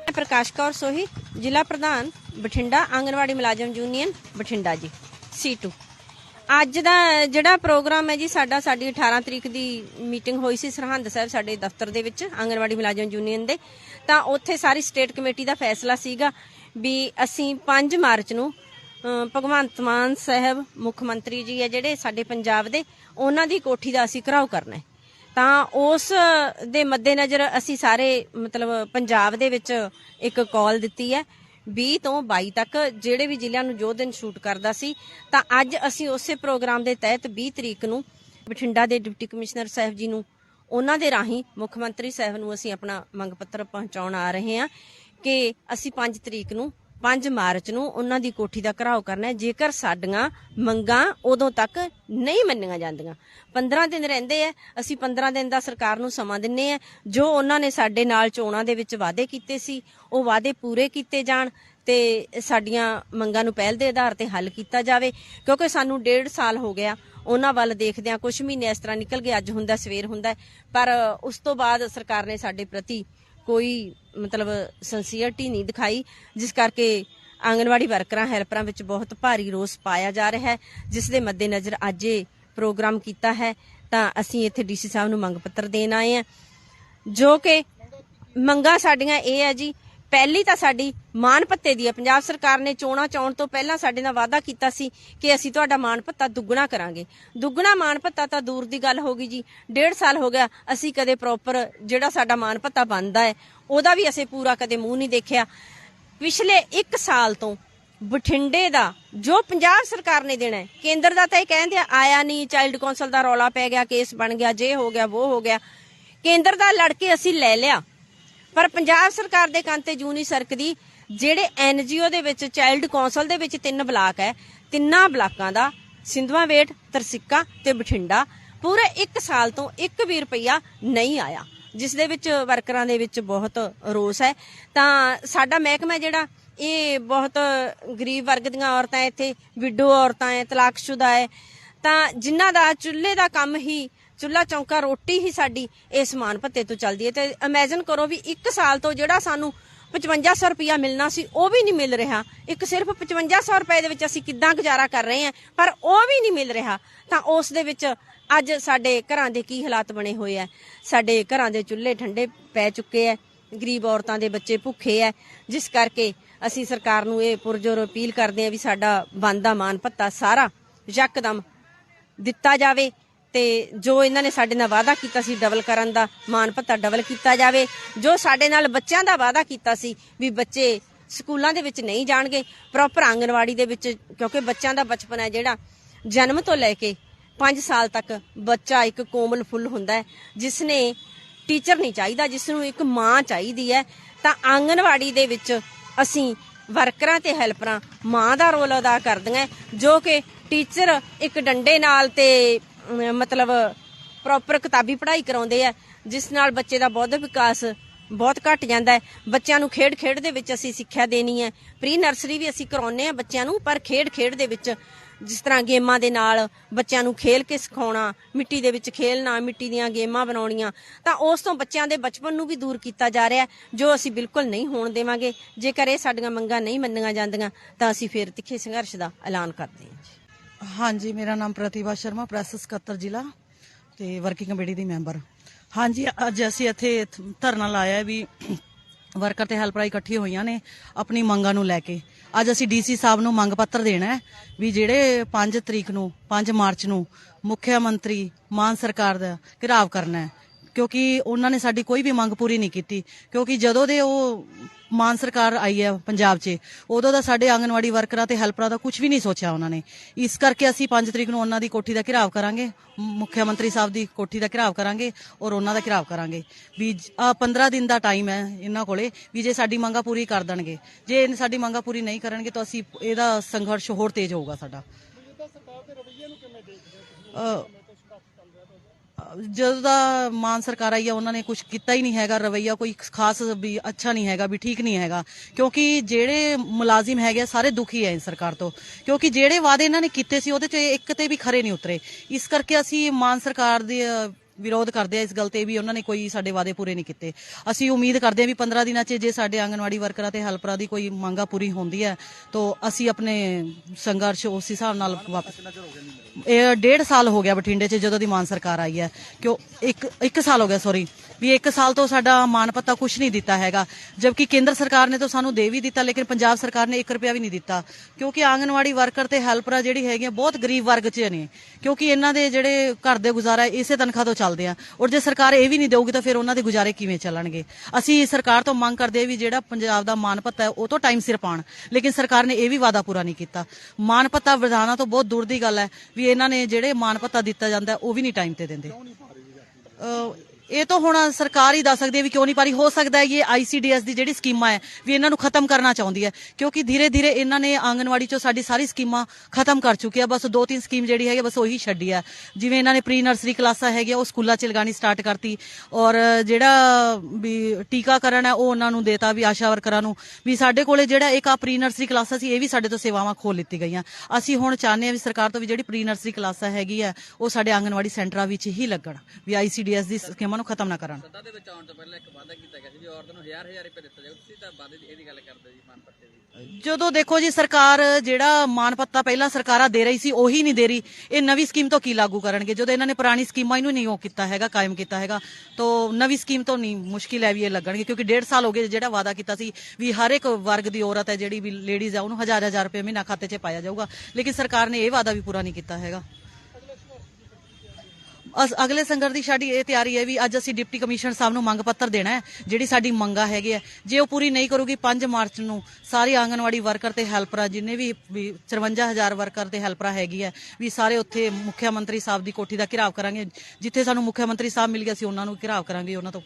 ਮੈਂ ਪ੍ਰਕਾਸ਼ ਕੌਰ ਸੋਹੀ, ਜ਼ਿਲ੍ਹਾ ਪ੍ਰਧਾਨ, ਬਠਿੰਡਾ, ਆਂਗਨਵਾੜੀ ਮੁਲਾਜ਼ਮ ਯੂਨੀਅਨ, ਬਠਿੰਡਾ ਜੀ C2 ਅੱਜ ਦਾ ਜਿਹੜਾ ਪ੍ਰੋਗਰਾਮ ਹੈ ਜੀ, ਸਾਡਾ ਸਾਡੀ 18 ਤਰੀਕ ਦੀ ਮੀਟਿੰਗ ਹੋਈ ਸੀ ਸਰਹੰਦ ਸਾਹਿਬ, ਸਾਡੇ ਦਫ਼ਤਰ ਦੇ ਵਿੱਚ, ਆਂਗਨਵਾੜੀ ਮੁਲਾਜ਼ਮ ਯੂਨੀਅਨ ਦੇ। ਤਾਂ ਉੱਥੇ ਸਾਰੀ ਸਟੇਟ ਕਮੇਟੀ ਦਾ ਫੈਸਲਾ ਸੀਗਾ ਵੀ ਅਸੀਂ 5 ਮਾਰਚ ਨੂੰ ਭਗਵੰਤ ਮਾਨ ਸਾਹਿਬ ਮੁੱਖ ਮੰਤਰੀ ਜੀ ਹੈ ਜਿਹੜੇ ਸਾਡੇ ਪੰਜਾਬ ਦੇ, ਉਹਨਾਂ ਦੀ ਕੋਠੀ ਦਾ ਅਸੀਂ ਘਰਾਓ ਕਰਨਾ ਹੈ। ਤਾਂ ਉਸ ਦੇ ਮੱਦੇਨਜ਼ਰ ਅਸੀਂ ਸਾਰੇ ਮਤਲਬ ਪੰਜਾਬ ਦੇ ਵਿੱਚ ਇੱਕ ਕਾਲ ਦਿੱਤੀ ਹੈ 20 ਤੋਂ 22 ਤੱਕ ਜਿਹੜੇ ਵੀ ਜ਼ਿਲ੍ਹਿਆਂ ਨੂੰ ਜੋ ਦਿਨ ਸ਼ੂਟ ਕਰਦਾ ਸੀ, ਤਾਂ ਅੱਜ ਅਸੀਂ ਉਸੇ ਪ੍ਰੋਗਰਾਮ ਦੇ ਤਹਿਤ 20 ਤਰੀਕ ਨੂੰ ਬਠਿੰਡਾ ਦੇ ਡਿਪਟੀ ਕਮਿਸ਼ਨਰ ਸਾਹਿਬ ਜੀ ਨੂੰ, ਉਹਨਾਂ ਦੇ ਰਾਹੀਂ ਮੁੱਖ ਮੰਤਰੀ ਸਾਹਿਬ ਨੂੰ ਅਸੀਂ ਆਪਣਾ ਮੰਗ ਪੱਤਰ ਪਹੁੰਚਾਉਣ ਆ ਰਹੇ ਹਾਂ ਕਿ ਅਸੀਂ 5 ਤਰੀਕ ਨੂੰ 5 ਮਾਰਚ ਨੂੰ ਉਹਨਾਂ ਦੀ ਕੋਠੀ ਦਾ ਘਰਾਓ ਕਰਨਾ ਹੈ। ਜੇਕਰ ਸਾਡੀਆਂ ਮੰਗਾਂ ਉਦੋਂ ਤੱਕ ਨਹੀਂ ਮੰਨੀਆਂ ਜਾਂਦੀਆਂ। 15 ਦਿਨ ਰਹਿੰਦੇ ਆ। ਅਸੀਂ 15 ਦਿਨ ਦਾ ਸਰਕਾਰ ਨੂੰ ਸਮਾਂ ਦਿੰਨੇ ਆ। ਜੋ ਉਹਨਾਂ ਨੇ ਸਾਡੇ ਨਾਲ ਚੋਣਾਂ ਦੇ ਵਿੱਚ ਵਾਅਦੇ ਕੀਤੇ ਸੀ, ਉਹ ਵਾਅਦੇ ਪੂਰੇ ਕੀਤੇ ਜਾਣ ਤੇ ਸਾਡੀਆਂ ਮੰਗਾਂ ਨੂੰ ਪਹਿਲ ਦੇ ਆਧਾਰ ਤੇ ਹੱਲ ਕੀਤਾ ਜਾਵੇ। ਕਿਉਂਕਿ ਸਾਨੂੰ ਡੇਢ ਸਾਲ ਹੋ ਗਿਆ। ਉਹਨਾਂ ਵੱਲ ਦੇਖਦਿਆਂ ਕੁਝ ਮਹੀਨੇ ਇਸ ਤਰ੍ਹਾਂ ਨਿਕਲ ਗਏ। ਅੱਜ ਹੁੰਦਾ, ਸਵੇਰ ਹੁੰਦਾ। ਪਰ ਉਸ ਤੋਂ ਬਾਅਦ ਸਰਕਾਰ ਨੇ ਸਾਡੇ ਪ੍ਰਤੀ ਕੋਈ ਮਤਲਬ ਸਿੰਸੀਅਰਟੀ ਨਹੀਂ ਦਿਖਾਈ, ਜਿਸ ਕਰਕੇ ਆਂਗਨਵਾੜੀ ਵਰਕਰਾਂ, ਹੈਲਪਰਾਂ ਵਿੱਚ ਬਹੁਤ ਭਾਰੀ ਰੋਸ ਪਾਇਆ ਜਾ ਰਿਹਾ ਹੈ, ਜਿਸ ਦੇ ਮੱਦੇਨਜ਼ਰ ਅੱਜ ਇਹ ਪ੍ਰੋਗਰਾਮ ਕੀਤਾ ਹੈ। ਤਾਂ ਅਸੀਂ ਇੱਥੇ ਡੀਸੀ ਸਾਹਿਬ ਨੂੰ ਮੰਗ ਪੱਤਰ ਦੇਣ ਆਏ ਹਾਂ। ਜੋ ਕਿ ਮੰਗਾਂ ਸਾਡੀਆਂ ਇਹ ਹੈ ਜੀ ਪਹਿਲੀ ਤਾਂ ਸਾਡੀ ਮਾਨ ਭੱਤੇ ਦੀ ਹੈ ਪੰਜਾਬ ਸਰਕਾਰ ਨੇ ਚੋਣਾਂ ਚਾਉਣ ਤੋਂ ਪਹਿਲਾਂ ਸਾਡੇ ਨਾਲ ਵਾਅਦਾ ਕੀਤਾ ਸੀ ਕਿ ਅਸੀਂ ਤੁਹਾਡਾ ਮਾਨ ਭੱਤਾ ਦੁੱਗਣਾ ਕਰਾਂਗੇ। ਦੁੱਗਣਾ ਮਾਨ ਭੱਤਾ ਤਾਂ ਦੂਰ ਦੀ ਗੱਲ ਹੋ ਗਈ ਜੀ। ਡੇਢ ਸਾਲ ਹੋ ਗਿਆ ਅਸੀਂ ਕਦੇ ਪ੍ਰੋਪਰ ਜਿਹੜਾ ਸਾਡਾ ਮਾਨ ਭੱਤਾ ਬਣਦਾ ਹੈ, ਉਹਦਾ ਵੀ ਅਸੀਂ ਪੂਰਾ ਕਦੇ ਮੂੰਹ ਨਹੀਂ ਦੇਖਿਆ। ਪਿਛਲੇ 1 ਸਾਲ ਤੋਂ ਬਠਿੰਡੇ ਦਾ ਜੋ ਪੰਜਾਬ ਸਰਕਾਰ ਨੇ ਦੇਣਾ ਕੇਂਦਰ ਦਾ ਤਾਂ ਇਹ ਕਹਿੰਦੇ ਆਇਆ ਨਹੀਂ ਚਾਈਲਡ ਕੌਂਸਲ ਦਾ ਰੌਲਾ ਪੈ ਗਿਆ ਕੇਸ ਬਣ ਗਿਆ, ਜੇ ਹੋ ਗਿਆ ਉਹ ਹੋ ਗਿਆ। ਕੇਂਦਰ ਦਾ ਲੜ ਕੇ ਅਸੀਂ ਲੈ ਲਿਆ। ਪਰ ਪੰਜਾਬ ਸਰਕਾਰ ਦੇ ਕੰਨ ਤੇ ਜੂਨੀ ਸਰਕਦੀ। ਜਿਹੜੇ ਐਨਜੀਓ ਦੇ ਵਿੱਚ, ਚਾਈਲਡ ਕੌਂਸਲ ਦੇ ਵਿੱਚ ਤਿੰਨ ਬਲਾਕ ਹੈ ਤਿੰਨਾਂ ਬਲਾਕਾਂ ਦਾ ਸਿੰਧਵਾ ਵੇਟ, ਤਰਸਿੱਕਾ ਤੇ ਬਠਿੰਡਾ, ਪੂਰੇ 1 ਸਾਲ ਤੋਂ 1 ਵੀ ਰੁਪਈਆ ਨਹੀਂ ਆਇਆ, ਜਿਸ ਦੇ ਵਿੱਚ ਵਰਕਰਾਂ ਦੇ ਵਿੱਚ ਬਹੁਤ ਰੋਸ ਹੈ ਤਾਂ ਸਾਡਾ ਮਹਿਕਮਾ ਜਿਹੜਾ, ਇਹ ਬਹੁਤ ਗਰੀਬ ਵਰਗ ਦੀਆਂ ਔਰਤਾਂ ਇੱਥੇ ਵਿਡੋ ਔਰਤਾਂ ਹੈ ਤਲਾਕਸ਼ੁਦਾ ਹੈ ਤਾਂ ਜਿਨ੍ਹਾਂ ਦਾ ਚੁੱਲ੍ਹੇ ਦਾ ਕੰਮ ਹੀ ਚੁੱਲ੍ਹਾ ਚੌਂਕਾ ਰੋਟੀ ਹੀ ਸਾਡੀ ਇਸ ਮਾਨ ਭੱਤੇ ਤੋਂ ਚੱਲਦੀ ਹੈ ਤੇ ਇਮੇਜਿਨ ਕਰੋ ਵੀ 1 ਸਾਲ ਤੋਂ ਜਿਹੜਾ ਸਾਨੂੰ 5500 ਰੁਪਇਆ ਮਿਲਣਾ ਸੀ, ਉਹ ਵੀ ਨਹੀਂ ਮਿਲ ਰਿਹਾ। ਇੱਕ ਸਿਰਫ 5500 ਰੁਪਏ ਦੇ ਵਿੱਚ ਅਸੀਂ ਕਿੱਦਾਂ ਗੁਜ਼ਾਰਾ ਕਰ ਰਹੇ ਹਾਂ, ਪਰ ਉਹ ਵੀ ਨਹੀਂ ਮਿਲ ਰਿਹਾ। ਤਾਂ ਉਸ ਦੇ ਵਿੱਚ ਅੱਜ ਸਾਡੇ ਘਰਾਂ ਦੇ ਕੀ ਹਾਲਾਤ ਬਣੇ ਹੋਏ ਆ? ਸਾਡੇ ਘਰਾਂ ਦੇ ਚੁੱਲ੍ਹੇ ਠੰਡੇ ਪੈ ਚੁੱਕੇ ਆ, ਗਰੀਬ ਔਰਤਾਂ ਦੇ ਬੱਚੇ ਭੁੱਖੇ ਆ। ਜਿਸ ਕਰਕੇ ਅਸੀਂ ਸਰਕਾਰ ਨੂੰ ਇਹ ਪੁਰਜੋਰ ਅਪੀਲ ਕਰਦੇ ਆ ਵੀ ਸਾਡਾ ਬੰਦਾ ਮਾਨ ਭੱਤਾ ਸਾਰਾ ਯਕਦਮ ਦਿੱਤਾ ਜਾਵੇ। ਤੇ ਜੋ ਇਹਨਾਂ ਨੇ ਸਾਡੇ ਨਾਲ ਵਾਅਦਾ ਕੀਤਾ ਸੀ ਡਬਲ ਕਰਨ ਦਾ ਮਾਨ ਭੱਤਾ ਡਬਲ ਕੀਤਾ ਜਾਵੇ, ਜੋ ਸਾਡੇ ਨਾਲ ਬੱਚਿਆਂ ਦਾ ਵਾਅਦਾ ਕੀਤਾ ਸੀ ਵੀ ਬੱਚੇ ਸਕੂਲਾਂ ਦੇ ਵਿੱਚ ਨਹੀਂ ਜਾਣਗੇ ਪ੍ਰੋਪਰ ਆਂਗਨਵਾੜੀ ਦੇ ਵਿੱਚ, ਕਿਉਂਕਿ ਬੱਚਿਆਂ ਦਾ ਬਚਪਨ ਹੈ ਜਿਹੜਾ, ਜਨਮ ਤੋਂ ਲੈ ਕੇ 5 ਸਾਲ ਤੱਕ ਬੱਚਾ ਇੱਕ ਕੋਮਲ ਫੁੱਲ ਹੁੰਦਾ ਹੈ ਜਿਸ ਨੇ ਟੀਚਰ ਨਹੀਂ ਚਾਹੀਦਾ ਜਿਸ ਨੂੰ ਇੱਕ ਮਾਂ ਚਾਹੀਦੀ ਹੈ, ਤਾਂ ਆਂਗਨਵਾੜੀ ਦੇ ਵਿੱਚ ਅਸੀਂ ਵਰਕਰਾਂ ਤੇ ਹੈਲਪਰਾਂ ਮਾਂ ਦਾ ਰੋਲ ਅਦਾ ਕਰਦੀਆਂ ਜੋ ਕਿ ਟੀਚਰ ਇੱਕ ਡੰਡੇ ਨਾਲ ਤੇ ਮਤਲਬ ਪ੍ਰੋਪਰ ਕਿਤਾਬੀ ਪੜ੍ਹਾਈ ਕਰਾਉਂਦੇ ਆ, ਜਿਸ ਨਾਲ ਬੱਚੇ ਦਾ ਬੌਧਿਕ ਵਿਕਾਸ ਬਹੁਤ ਘਟ ਜਾਂਦਾ ਹੈ। ਬੱਚਿਆਂ ਨੂੰ ਖੇਡ ਖੇਡ ਦੇ ਵਿੱਚ ਅਸੀਂ ਸਿੱਖਿਆ ਦੇਣੀ ਹੈ। ਪ੍ਰੀ ਨਰਸਰੀ ਵੀ ਅਸੀਂ ਕਰਾਉਂਦੇ ਆ ਬੱਚਿਆਂ ਨੂੰ, ਪਰ ਖੇਡ ਖੇਡ ਦੇ ਵਿੱਚ ਜਿਸ ਤਰ੍ਹਾਂ ਗੇਮਾਂ ਦੇ ਨਾਲ ਬੱਚਿਆਂ ਨੂੰ ਖੇਲ ਕੇ ਸਿਖਾਉਣਾ, ਮਿੱਟੀ ਦੇ ਵਿੱਚ ਖੇਲਣਾ, ਮਿੱਟੀ ਦੀਆਂ ਗੇਮਾਂ ਬਣਾਉਣੀਆਂ, ਤਾਂ ਉਸ ਤੋਂ ਬੱਚਿਆਂ ਦੇ ਬਚਪਨ ਨੂੰ ਵੀ ਦੂਰ ਕੀਤਾ ਜਾ ਰਿਹਾ ਜੋ ਅਸੀਂ ਬਿਲਕੁਲ ਨਹੀਂ ਹੋਣ ਦੇਵਾਂਗੇ। ਜੇਕਰ ਇਹ ਸਾਡੀਆਂ ਮੰਗਾਂ ਨਹੀਂ ਮੰਨੀਆਂ ਜਾਂਦੀਆਂ, ਤਾਂ ਅਸੀਂ ਫਿਰ ਤਿੱਖੇ ਸੰਘਰਸ਼ ਦਾ ਐਲਾਨ ਕਰਦੇ ਹਾਂ। ਜੀ ਹਾਂਜੀ, ਮੇਰਾ ਨਾਮ ਪ੍ਰਤਿਭਾ ਸ਼ਰਮਾ, ਪ੍ਰੈਸ ਸਕੱਤਰ ਜ਼ਿਲ੍ਹਾ ਤੇ ਵਰਕਿੰਗ ਕਮੇਟੀ ਦੀ ਮੈਂਬਰ। ਹਾਂਜੀ, ਅੱਜ ਅਸੀਂ ਇੱਥੇ ਧਰਨਾ ਲਾਇਆ ਵੀ ਵਰਕਰ ਤੇ ਹੈਲਪਰਾਂ ਇਕੱਠੀ ਹੋਈਆਂ ਨੇ ਆਪਣੀ ਮੰਗਾਂ ਨੂੰ ਲੈ ਕੇ। ਅੱਜ ਅਸੀਂ ਡੀਸੀ ਸਾਹਿਬ ਨੂੰ ਮੰਗ ਪੱਤਰ ਦੇਣਾ ਹੈ ਵੀ ਜਿਹੜੇ 5 ਤਰੀਕ ਨੂੰ 5 ਮਾਰਚ ਨੂੰ ਮੁੱਖ ਮੰਤਰੀ ਮਾਨ ਸਰਕਾਰ ਦਾ ਘਿਰਾਵ ਕਰਨਾ ਹੈ ਕਿਉਂਕਿ ਉਹਨਾਂ ਨੇ ਸਾਡੀ ਕੋਈ ਵੀ ਮੰਗ ਪੂਰੀ ਨਹੀਂ ਕੀਤੀ। ਕਿਉਂਕਿ ਜਦੋਂ ਦੇ ਉਹ ਮਾਨ ਸਰਕਾਰ ਆਈ ਹੈ ਪੰਜਾਬ 'ਚ ਉਦੋਂ ਦਾ ਸਾਡੇ ਆਂਗਨਵਾੜੀ ਵਰਕਰਾਂ ਤੇ ਹੈਲਪਰਾਂ ਦਾ ਕੁਝ ਵੀ ਨਹੀਂ ਸੋਚਿਆ ਉਹਨਾਂ ਨੇ। ਇਸ ਕਰਕੇ ਅਸੀਂ 5 ਤਰੀਕ ਨੂੰ ਉਹਨਾਂ ਦੀ ਕੋਠੀ ਦਾ ਘਿਰਾਵ ਕਰਾਂਗੇ ਮੁੱਖ ਮੰਤਰੀ ਸਾਹਿਬ ਦੀ ਕੋਠੀ ਦਾ ਘਿਰਾਵ ਕਰਾਂਗੇ ਔਰ ਉਹਨਾਂ ਦਾ ਘਿਰਾਵ ਕਰਾਂਗੇ। ਵੀ ਆ 15 ਦਿਨ ਦਾ ਟਾਈਮ ਹੈ ਇਹਨਾਂ ਕੋਲੇ ਵੀ ਜੇ ਸਾਡੀ ਮੰਗਾਂ ਪੂਰੀ ਕਰ ਦੇਣਗੇ। ਜੇ ਇਹ ਸਾਡੀ ਮੰਗਾਂ ਪੂਰੀ ਨਹੀਂ ਕਰਨਗੇ ਤਾਂ ਅਸੀਂ ਇਹਦਾ ਸੰਘਰਸ਼ ਹੋਰ ਤੇਜ਼ ਹੋਊਗਾ ਸਾਡਾ। ਜਦੋਂ ਦਾ ਮਾਨ ਸਰਕਾਰ ਆਈ ਆ ਉਹਨਾਂ ਨੇ ਕੁਝ ਕੀਤਾ ਹੀ ਨਹੀਂ ਹੈਗਾ ਰਵਈਆ ਕੋਈ ਖਾਸ ਵੀ ਅੱਛਾ ਨਹੀਂ ਹੈਗਾ ਵੀ ਠੀਕ ਨਹੀਂ ਹੈਗਾ। ਕਿਉਂਕਿ ਜਿਹੜੇ ਮੁਲਾਜ਼ਮ ਹੈਗੇ ਆ, ਸਾਰੇ ਦੁਖੀ ਹੈ ਇਸ ਸਰਕਾਰ ਤੋਂ। ਕਿਉਂਕਿ ਜਿਹੜੇ ਵਾਅਦੇ ਇਹਨਾਂ ਨੇ ਕੀਤੇ ਸੀ ਉਹਦੇ ਚ ਇੱਕ ਤੇ ਵੀ ਖਰੇ ਨਹੀਂ ਉਤਰੇ। ਇਸ ਕਰਕੇ ਅਸੀਂ ਮਾਨ ਸਰਕਾਰ ਦੇ ਅ, ਵਿਰੋਧ ਕਰਦੇ ਆ ਇਸ ਗੱਲ ਤੇ ਵੀ ਉਹਨਾਂ ਨੇ ਕੋਈ ਸਾਡੇ ਵਾਅਦੇ ਪੂਰੇ ਨਹੀਂ ਕੀਤੇ। ਅਸੀਂ ਉਮੀਦ ਕਰਦੇ ਆ ਵੀ 15 ਦਿਨਾਂ 'ਚ ਜੇ ਸਾਡੇ ਆਂਗਨਵਾੜੀ ਵਰਕਰਾਂ ਤੇ ਹੈਲਪਰਾਂ ਦੀ ਕੋਈ ਮੰਗਾ ਪੂਰੀ ਹੁੰਦੀ ਹੈ, ਤਾਂ ਅਸੀਂ ਆਪਣੇ ਸੰਘਰਸ਼ ਉਸ ਹਿਸਾਬ ਨਾਲ ਵਾਪਸ ਇਹ ਡੇਢ ਸਾਲ ਹੋ ਗਿਆ ਬਠਿੰਡੇ 'ਚ ਜਦੋਂ ਦੀ ਮਾਨ ਸਰਕਾਰ ਆਈ ਹੈ। ਕਿਉਂ? ਇੱਕ ਇੱਕ ਸਾਲ ਹੋ ਗਿਆ ਸੌਰੀ ਵੀ ਇੱਕ ਸਾਲ ਤੋਂ ਸਾਡਾ ਮਾਨ ਪੱਤਾ ਕੁਝ ਨਹੀਂ ਦਿੱਤਾ ਹੈਗਾ। ਜਦਕਿ ਕੇਂਦਰ ਸਰਕਾਰ ਨੇ ਤਾਂ ਸਾਨੂੰ ਦੇ ਵੀ ਦਿੱਤਾ, ਲੇਕਿਨ ਪੰਜਾਬ ਸਰਕਾਰ ਨੇ 1 ਰੁਪਿਆ ਵੀ ਨਹੀਂ ਦਿੱਤਾ। ਕਿਉਂਕਿ ਆਂਗਨਵਾੜੀ ਵਰਕਰ ਤੇ ਹੈਲਪਰਾਂ ਜਿਹੜੀ ਹੈਗੀਆਂ ਬਹੁਤ ਗਰੀਬ ਵਰਗ 'ਚ ਨੇ। ਕਿਉਂਕਿ ਇਹਨਾਂ ਦੇ ਜਿਹੜੇ ਘਰ ਦੇ ਗੁਜ਼ਾਰਾ ਇਸੇ ਤਨਖਾਹ ਤੋਂ ਚੱਲਦੇ ਆ। ਔਰ ਜੇ ਸਰਕਾਰ ਇਹ ਵੀ ਨਹੀਂ ਦੇਊਗੀ ਤਾਂ ਫਿਰ ਉਹਨਾਂ ਦੇ ਗੁਜ਼ਾਰੇ ਕਿਵੇਂ ਚੱਲਣਗੇ? ਅਸੀਂ ਸਰਕਾਰ ਤੋਂ ਮੰਗ ਕਰਦੇ ਵੀ ਜਿਹੜਾ ਪੰਜਾਬ ਦਾ ਮਾਨ ਪੱਤਾ ਹੈ, ਉਹ ਤੋਂ ਟਾਈਮ ਸਿਰ ਪਾਣ ਲੇਕਿਨ ਸਰਕਾਰ ਨੇ ਇਹ ਵੀ ਵਾਅਦਾ ਪੂਰਾ ਨਹੀਂ ਕੀਤਾ। ਮਾਨ ਪੱਤਾ ਵਧਾਉਣਾ ਤੋਂ ਬਹੁਤ ਦੂਰ ਦੀ ਗੱਲ ਹੈ ਵੀ ਇਹਨਾਂ ਨੇ ਜਿਹੜੇ ਮਾਨ ਪੱਤਾ ਦਿੱਤਾ ਜਾਂਦਾ, ਉਹ ਵੀ ਨਹੀਂ ਟਾਈਮ ਤੇ ਦਿੰਦੇ। ਇਹ ਤਾਂ ਹੁਣ ਸਰਕਾਰ ਹੀ ਦੱਸ ਸਕਦੀ ਹੈ ਵੀ ਕਿਉਂ ਨਹੀਂ ਪਾਰੀ। ਹੋ ਸਕਦਾ ਹੈ ਇਹ ਆਈਸੀਡੀਐਸ ਦੀ ਜਿਹੜੀ ਸਕੀਮਾਂ ਹੈ ਵੀ ਇਹਨਾਂ ਨੂੰ ਖਤਮ ਕਰਨਾ ਚਾਹੁੰਦੀ ਹੈ। ਕਿਉਂਕਿ ਧੀਰੇ ਧੀਰੇ ਇਹਨਾਂ ਨੇ ਆਂਗਨਵਾੜੀ ਚੋਂ ਸਾਡੀ ਸਾਰੀ ਸਕੀਮਾਂ ਖਤਮ ਕਰ ਚੁੱਕੀ ਆ ਬਸ ਦੋ ਤਿੰਨ ਸਕੀਮ ਜਿਹੜੀ ਹੈਗੀ ਬਸ ਉਹੀ ਛੱਡੀ ਆ ਜਿਵੇਂ ਇਹਨਾਂ ਨੇ ਪ੍ਰੀ ਨਰਸਰੀ ਕਲਾਸਾਂ ਹੈਗੀਆਂ, ਉਹ ਸਕੂਲਾਂ 'ਚ ਲਗਾਣੀ ਸਟਾਰਟ ਕਰਤੀ। ਔਰ ਜਿਹੜਾ ਵੀ ਟੀਕਾਕਰਨ ਹੈ, ਉਹ ਉਹਨਾਂ ਨੂੰ ਦੇਤਾ ਵੀ ਆਸ਼ਾ ਵਰਕਰਾਂ ਨੂੰ। ਵੀ ਸਾਡੇ ਕੋਲੇ ਜਿਹੜਾ ਇੱਕ ਆ ਪ੍ਰੀ ਨਰਸਰੀ ਕਲਾਸਾਂ ਸੀ, ਇਹ ਵੀ ਸਾਡੇ ਤੋਂ ਸੇਵਾਵਾਂ ਖੋਲ ਲਿੱਤੀ ਗਈਆਂ। ਅਸੀਂ ਹੁਣ ਚਾਹੁੰਦੇ ਹਾਂ ਵੀ ਸਰਕਾਰ ਤੋਂ ਵੀ ਜਿਹੜੀ ਪ੍ਰੀ ਨਰਸਰੀ ਕਲਾਸਾਂ ਹੈਗੀ ਆ ਉਹ ਸਾਡੇ ਆਂਗਨਵਾੜੀ ਸੈਂਟਰਾਂ ਵਿੱਚ ਹੀ ਲੱਗਣ। ਵੀ ਆਈਸੀਡੀਐਸ ਦੀ ਸਕੀਮਾਂ ਨੂੰ ਖਤਮ ਨਾ ਕਰਨ। ਸੱਤਾ ਦੇ ਵਿੱਚ ਆਉਣ ਤੋਂ ਪਹਿਲਾਂ ਇੱਕ ਵਾਅਦਾ ਕੀਤਾ ਗਿਆ ਸੀ ਵੀ ਔਰਤ ਨੂੰ ਹਜ਼ਾਰ ਹਜ਼ਾਰ ਰੁਪਏ ਦਿੱਤਾ ਜਾਊ। ਤੁਸੀਂ ਤਾਂ ਵਾਅਦੇ ਦੀ ਇਹਦੀ ਗੱਲ ਕਰਦੇ ਜੀ ਮਾਨ ਪੱਤੇ ਦੀ। ਜਦੋਂ ਦੇਖੋ ਜੀ ਸਰਕਾਰ ਜਿਹੜਾ ਮਾਨ ਪੱਤਾ ਪਹਿਲਾਂ ਸਰਕਾਰਾਂ ਦੇ ਰਹੀ ਸੀ ਉਹੀ ਨਹੀਂ ਦੇ ਰਹੀ। ਇਹ ਨਵੀਂ ਸਕੀਮ ਤੋਂ ਕੀ ਲਾਗੂ ਕਰਨਗੇ? ਜਦੋਂ ਇਹਨਾਂ ਨੇ ਪੁਰਾਣੀ ਸਕੀਮਾਂ ਇਹਨੂੰ ਨਹੀਂ ਉਹ ਕੀਤਾ ਹੈਗਾ ਕਾਇਮ ਕੀਤਾ ਹੈਗਾ ਤਾਂ ਨਵੀਂ ਸਕੀਮ ਤੋਂ ਨਹੀਂ ਮੁਸ਼ਕਿਲ ਹੈ ਵੀ ਇਹ ਲੱਗਣਗੇ ਕਿਉਂਕਿ ਡੇਢ ਸਾਲ ਹੋ ਗਏ ਜਿਹੜਾ ਵਾਅਦਾ ਕੀਤਾ ਸੀ ਵੀ ਹਰ ਇੱਕ ਵਰਗ ਦੀ ਔਰਤ ਹੈ ਜਿਹੜੀ ਵੀ ਲੇਡੀਜ਼ ਹੈ ਉਹਨੂੰ ਹਜ਼ਾਰ ਹਜ਼ਾਰ ਰੁਪਏ ਮਹੀਨਾ ਖਾਤੇ 'ਚ ਪਾਇਆ ਜਾਊਗਾ। ਲੇਕਿਨ ਸਰਕਾਰ ਨੇ ਇਹ ਵਾਅਦਾ ਵੀ ਪੂਰਾ ਨਹੀਂ ਕੀਤਾ ਹੈਗਾ। ਅਸ ਅਗਲੇ ਸੰਗਰ ਦੀ ਸਾਡੀ ਇਹ ਤਿਆਰੀ ਹੈ ਵੀ ਅੱਜ ਅਸੀਂ ਡਿਪਟੀ ਕਮਿਸ਼ਨਰ ਸਾਹਿਬ ਨੂੰ ਮੰਗ ਪੱਤਰ ਦੇਣਾ ਹੈ, ਜਿਹੜੀ ਸਾਡੀ ਮੰਗਾ ਹੈਗੀ ਹੈ ਜੇ ਉਹ ਪੂਰੀ ਨਹੀਂ ਕਰੂਗੀ 5 ਮਾਰਚ ਨੂੰ ਸਾਰੇ ਆਂਗਨਵਾੜੀ ਵਰਕਰ ਤੇ ਹੈਲਪਰਾਂ, ਜਿੰਨੇ ਵੀ ਵੀ 54000 ਵਰਕਰ ਤੇ ਹੈਲਪਰਾਂ ਹੈਗੀ ਹੈ ਵੀ ਸਾਰੇ ਉੱਥੇ ਮੁੱਖ ਮੰਤਰੀ ਸਾਹਿਬ ਦੀ ਕੋਠੀ ਦਾ ਘਿਰਾਵ ਕਰਾਂਗੇ। ਜਿੱਥੇ ਸਾਨੂੰ ਮੁੱਖ ਮੰਤਰੀ ਸਾਹਿਬ ਮਿਲ ਗਿਆ ਸੀ ਉਹਨਾਂ ਨੂੰ ਘਿਰਾਵ ਕਰਾਂਗੇ ਉਹਨਾਂ ਤੋਂ।